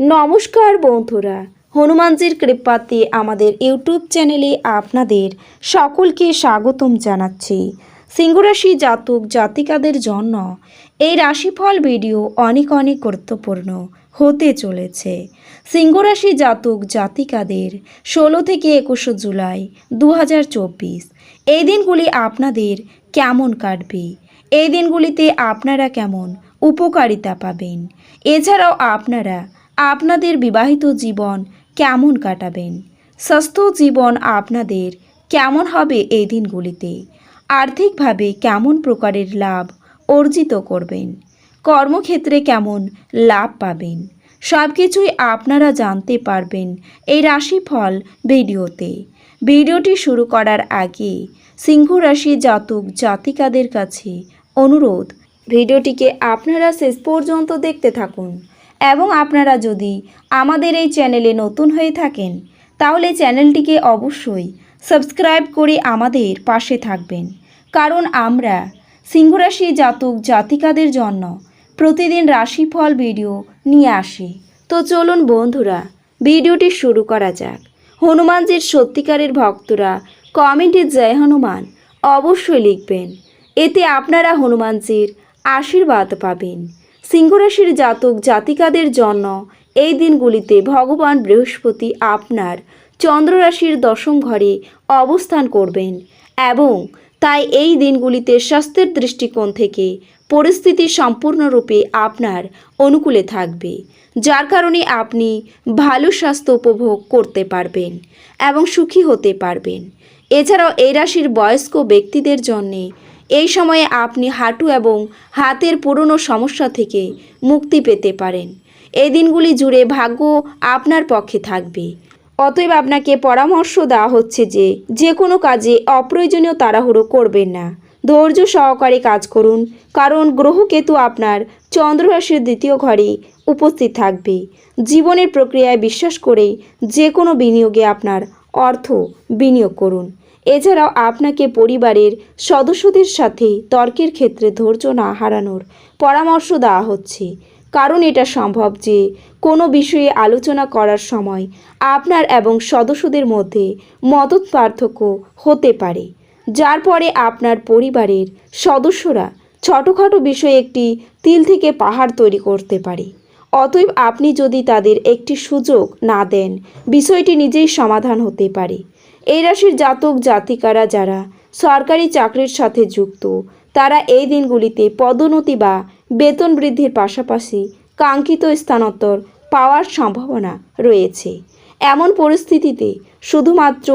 নমস্কার বন্ধুরা, হনুমানজির কৃপাতে আমাদের ইউটিউব চ্যানেলে আপনাদের সকলকে স্বাগতম জানাচ্ছি। সিংহরাশি জাতক জাতিকাদের জন্য এই রাশিফল ভিডিও অনেক অনেক গুরুত্বপূর্ণ হতে চলেছে। সিংহরাশি জাতক জাতিকাদের ষোলো থেকে একুশে জুলাই দু হাজার চব্বিশ, এই দিনগুলি আপনাদের কেমন কাটবে? এই দিনগুলিতে আপনারা কেমন উপকারিতা পাবেন? এছাড়াও আপনারা আপনাদের বিবাহিত জীবন কেমন কাটাবেন? স্বাস্থ্য জীবন আপনাদের কেমন হবে এই দিনগুলিতে? আর্থিকভাবে কেমন প্রকারের লাভ অর্জিত করবেন? কর্মক্ষেত্রে কেমন লাভ পাবেন? সব কিছুই আপনারা জানতে পারবেন এই রাশিফল ভিডিওতে। ভিডিওটি শুরু করার আগে সিংহ রাশি জাতক জাতিকাদের কাছে অনুরোধ, ভিডিওটিকে আপনারা শেষ পর্যন্ত দেখতে থাকুন। এবং আপনারা যদি আমাদের এই চ্যানেলে নতুন হয়ে থাকেন, তাহলে চ্যানেলটিকে অবশ্যই সাবস্ক্রাইব করে আমাদের পাশে থাকবেন। কারণ আমরা সিংহরাশি জাতক জাতিকাদের জন্য প্রতিদিন রাশিফল ভিডিও নিয়ে আসি। তো চলুন বন্ধুরা, ভিডিওটি শুরু করা যাক। হনুমানজির সত্যিকারের ভক্তরা কমেন্টে জয় হনুমান অবশ্যই লিখবেন। এতে আপনারা হনুমানজির আশীর্বাদ পাবেন। সিংহরাশির জাতক জাতিকাদের জন্য এই দিনগুলিতে ভগবান বৃহস্পতি আপনার চন্দ্ররাশির দশম ঘরে অবস্থান করবেন এবং তাই এই দিনগুলিতে স্বাস্থ্যের দৃষ্টিকোণ থেকে পরিস্থিতি সম্পূর্ণরূপে আপনার অনুকূলে থাকবে, যার কারণে আপনি ভালো স্বাস্থ্য উপভোগ করতে পারবেন এবং সুখী হতে পারবেন। এছাড়াও এই রাশির বয়স্ক ব্যক্তিদের জন্যে এই সময়ে আপনি হাঁটু এবং হাতের পুরনো সমস্যা থেকে মুক্তি পেতে পারেন। এই দিনগুলি জুড়ে ভাগ্য আপনার পক্ষে থাকবে। অতএব আপনাকে পরামর্শ দেওয়া হচ্ছে যে যে কোনো কাজে অপ্রয়োজনীয় তাড়াহুড়ো করবেন না। ধৈর্য সহকারে কাজ করুন, কারণ গ্রহকেতু আপনার চন্দ্ররাশির দ্বিতীয় ঘরে উপস্থিত থাকবে। জীবনের প্রক্রিয়ায় বিশ্বাস করে যে কোনো বিনিয়োগে আপনার অর্থ বিনিয়োগ করুন। এছাড়াও আপনাকে পরিবারের সদস্যদের সাথে তর্কের ক্ষেত্রে ধৈর্য না হারানোর পরামর্শ দেওয়া হচ্ছে। কারণ এটা সম্ভব যে কোনো বিষয়ে আলোচনা করার সময় আপনার এবং সদস্যদের মধ্যে মতত পার্থক্য হতে পারে, যার পরে আপনার পরিবারের সদস্যরা ছোটোখাটো বিষয়ে একটি তিল থেকে পাহাড় তৈরি করতে পারে। অতএব আপনি যদি তাদের একটি সুযোগ না দেন, বিষয়টি নিজেই সমাধান হতে পারে। এই রাশির জাতক, জাতিকারা যারা সরকারি চাকরির সাথে যুক্ত, তারা এই দিনগুলিতে পদোন্নতি বা বেতন বৃদ্ধির পাশাপাশি কাঙ্ক্ষিত স্থানান্তর পাওয়ার সম্ভাবনা রয়েছে। এমন পরিস্থিতিতে শুধুমাত্র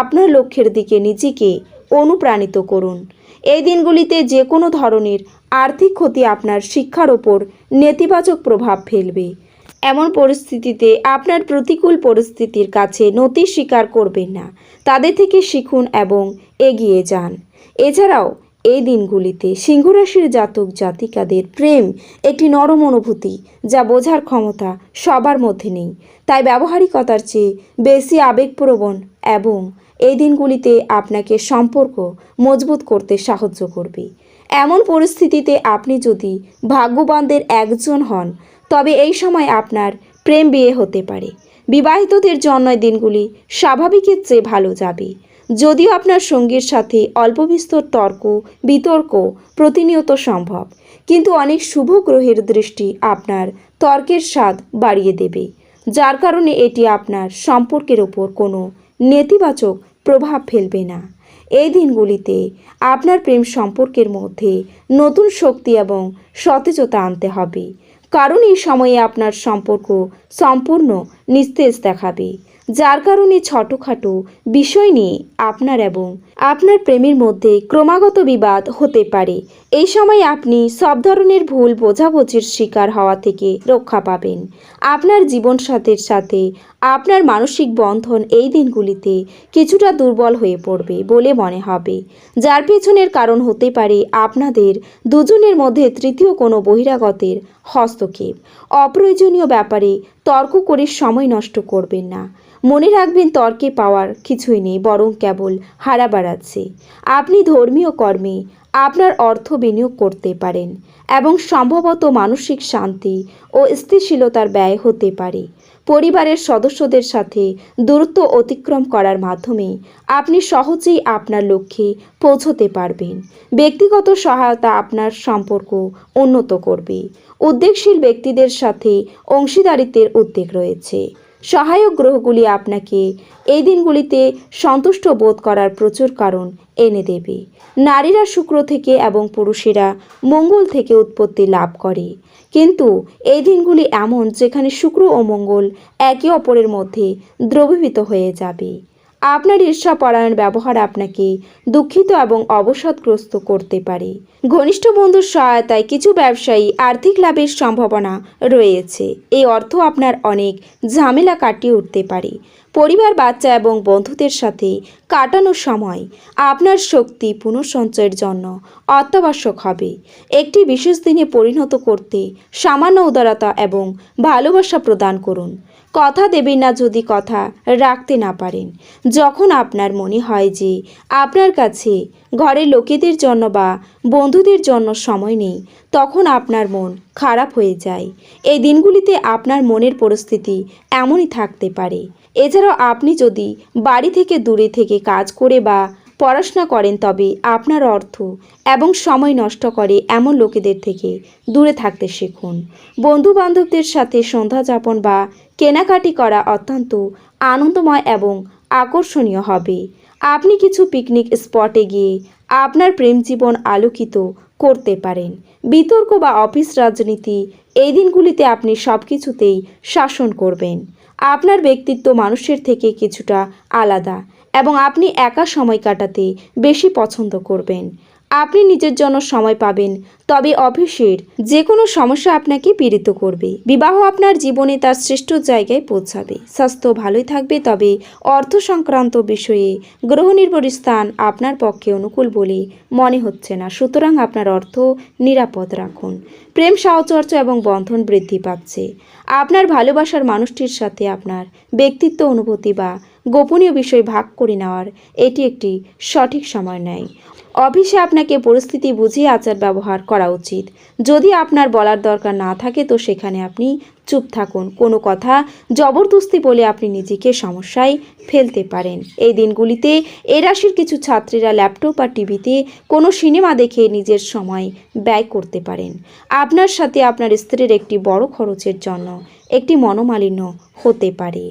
আপনার লক্ষ্যের দিকে নিজেকে অনুপ্রাণিত করুন। এই দিনগুলিতে যে কোনো ধরনের আর্থিক ক্ষতি আপনার শিক্ষার ওপর নেতিবাচক প্রভাব ফেলবে। এমন পরিস্থিতিতে আপনার প্রতিকূল পরিস্থিতির কাছে নতি স্বীকার করবেন না। তাদের থেকে শিখুন এবং এগিয়ে যান। এছাড়াও, এই দিনগুলিতে সিংহরাশির জাতক জাতিকাদের প্রেম একটি নরম অনুভূতি যা বোঝার ক্ষমতা সবার মধ্যে নেই। তাই ব্যবহারিকতার চেয়ে বেশি আবেগপ্রবণ এবং এই দিনগুলিতে আপনাকে সম্পর্ক মজবুত করতে সাহায্য করবে। এমন পরিস্থিতিতে আপনি যদি ভাগ্যবানদের একজন হন তবে এই সময় আপনার প্রেম বিয়ে হতে পারে। বিবাহিতদের এই দিনগুলি স্বাভাবিকের চেয়ে ভালো যাবে। যদিও আপনার সঙ্গীর সাথে অল্পবিস্তর তর্ক, বিতর্ক প্রতিনিয়ত সম্ভব। কিন্তু অনেক শুভ গ্রহের দৃষ্টি আপনার তর্কের স্বাদ বাড়িয়ে দেবে। যার কারণে এটি আপনার সম্পর্কের ওপর কোনো নেতিবাচক প্রভাব ফেলবে না। এই দিনগুলিতে আপনার প্রেম সম্পর্কের মধ্যে নতুন শক্তি এবং সতেজতা আনতে হবে। কারণ এই সময়ে আপনার সম্পর্ক সম্পূর্ণ নিস্তেজ দেখাবে। যার কারণে ছোটোখাটো বিষয় নিয়ে আপনার এবং আপনার প্রেমের মধ্যে ক্রমাগত বিবাদ হতে পারে। এই সময় আপনি সব ধরনের ভুল বোঝাবুঝির শিকার হওয়া থেকে রক্ষা পাবেন। আপনার জীবনসাথীর সাথে আপনার মানসিক বন্ধন এই দিনগুলিতে কিছুটা দুর্বল হয়ে পড়বে বলে মনে হবে। যার পেছনের কারণ হতে পারে আপনাদের দুজনের মধ্যে তৃতীয় কোনো বহিরাগতের হস্তক্ষেপ। অপ্রয়োজনীয় ব্যাপারে তর্ক করে সময় নষ্ট করবেন না। মনে রাখবেন তর্কে পাওয়ার কিছুই নেই, বরং কেবল হারা বাড়াচ্ছে আপনি ধর্মীয় কর্মে, আপনার অর্থ বিনিয়োগ করতে পারেন এবং সম্ভবত মানসিক শান্তি ও স্থিতিশীলতার ব্যয় হতে পারে। পরিবারের সদস্যদের সাথে দূরত্ব অতিক্রম করার মাধ্যমে আপনি সহজেই আপনার লক্ষ্যে পৌঁছতে পারবেন। ব্যক্তিগত সহায়তা আপনার সম্পর্ক উন্নত করবে। উদ্যোগশীল ব্যক্তিদের সাথে অংশীদারিত্বের উদ্বেগ রয়েছে। সহায়ক গ্রহগুলি আপনাকে এই দিনগুলিতে সন্তুষ্ট বোধ করার প্রচুর কারণ এনে দেবে। নারীরা শুক্র থেকে এবং পুরুষেরা মঙ্গল থেকে উৎপত্তি লাভ করে। কিন্তু এই দিনগুলি এমন যেখানে শুক্র ও মঙ্গল একে অপরের মধ্যে দ্রবীভূত হয়ে যাবে। আপনার ঈর্ষাপরায়ণ ব্যবহার আপনাকে দুঃখিত এবং অবসাদগ্রস্ত করতে পারে। ঘনিষ্ঠ বন্ধুর সহায়তায় কিছু ব্যবসায়ী আর্থিক লাভের সম্ভাবনা রয়েছে। এই অর্থ আপনার অনেক ঝামেলা কাটিয়ে উঠতে পারে। পরিবার, বাচ্চা এবং বন্ধুদের সাথে কাটানোর সময় আপনার শক্তি পুনঃসঞ্চয়ের জন্য অত্যাবশ্যক হবে। একটি বিশেষ দিনে পরিণত করতে সামান্য উদারতা এবং ভালোবাসা প্রদান করুন। কথা দেবেন না যদি কথা রাখতে না পারেন। যখন আপনার মনে হয় যে আপনার কাছে ঘরের লোকেদের জন্য বা বন্ধুদের জন্য সময় নেই, তখন আপনার মন খারাপ হয়ে যায়। এই দিনগুলিতে আপনার মনের পরিস্থিতি এমনই থাকতে পারে। এছাড়াও আপনি যদি বাড়ি থেকে দূরে থেকে কাজ করে বা পড়াশোনা করেন তবে আপনার অর্থ এবং সময় নষ্ট করে এমন লোকেদের থেকে দূরে থাকতে শিখুন। বন্ধু বান্ধবদের সাথে সন্ধ্যা যাপন বা কেনাকাটি করা অত্যন্ত আনন্দময় এবং আকর্ষণীয় হবে। আপনি কিছু পিকনিক স্পটে গিয়ে আপনার প্রেম জীবন আলোকিত করতে পারেন। বিতর্ক বা অফিস রাজনীতি এই দিনগুলিতে আপনি সব কিছুতেই শাসন করবেন। আপনার ব্যক্তিত্ব মানুষের থেকে কিছুটা আলাদা এবং আপনি একা সময় কাটাতে বেশি পছন্দ করবেন। আপনি নিজের জন্য সময় পাবেন। তবে অফিসের যে কোনো সমস্যা আপনাকে পীড়িত করবে। বিবাহ আপনার জীবনে তার শ্রেষ্ঠ জায়গায় পৌঁছাবে। স্বাস্থ্য ভালোই থাকবে, তবে অর্থ সংক্রান্ত বিষয়ে গ্রহ নির্ভর স্থান আপনার পক্ষে অনুকূল বলে মনে হচ্ছে না। সুতরাং আপনার অর্থ নিরাপদ রাখুন। প্রেম, সাহচর্য এবং বন্ধন বৃদ্ধি পাচ্ছে। আপনার ভালোবাসার মানুষটির সাথে আপনার ব্যক্তিত্ব, অনুভূতি বা গোপনীয় বিষয় ভাগ করে নেওয়ার। এটি একটি সঠিক সময় নেয়। অফিসে আপনাকে পরিস্থিতি বুঝিয়ে আচার ব্যবহার করা উচিত। যদি আপনার বলার দরকার না থাকে, তো সেখানে আপনি চুপ থাকুন। কোনো কথা জবরদস্তি বলে আপনি নিজেকে সমস্যায় ফেলতে পারেন। এই দিনগুলিতে এ রাশির কিছু ছাত্রীরা ল্যাপটপ আর টিভিতে কোনো সিনেমা দেখে নিজের সময় ব্যয় করতে পারেন। আপনার সাথে আপনার স্ত্রীর একটি বড় খরচের জন্য একটি মনোমালিন্য হতে পারে।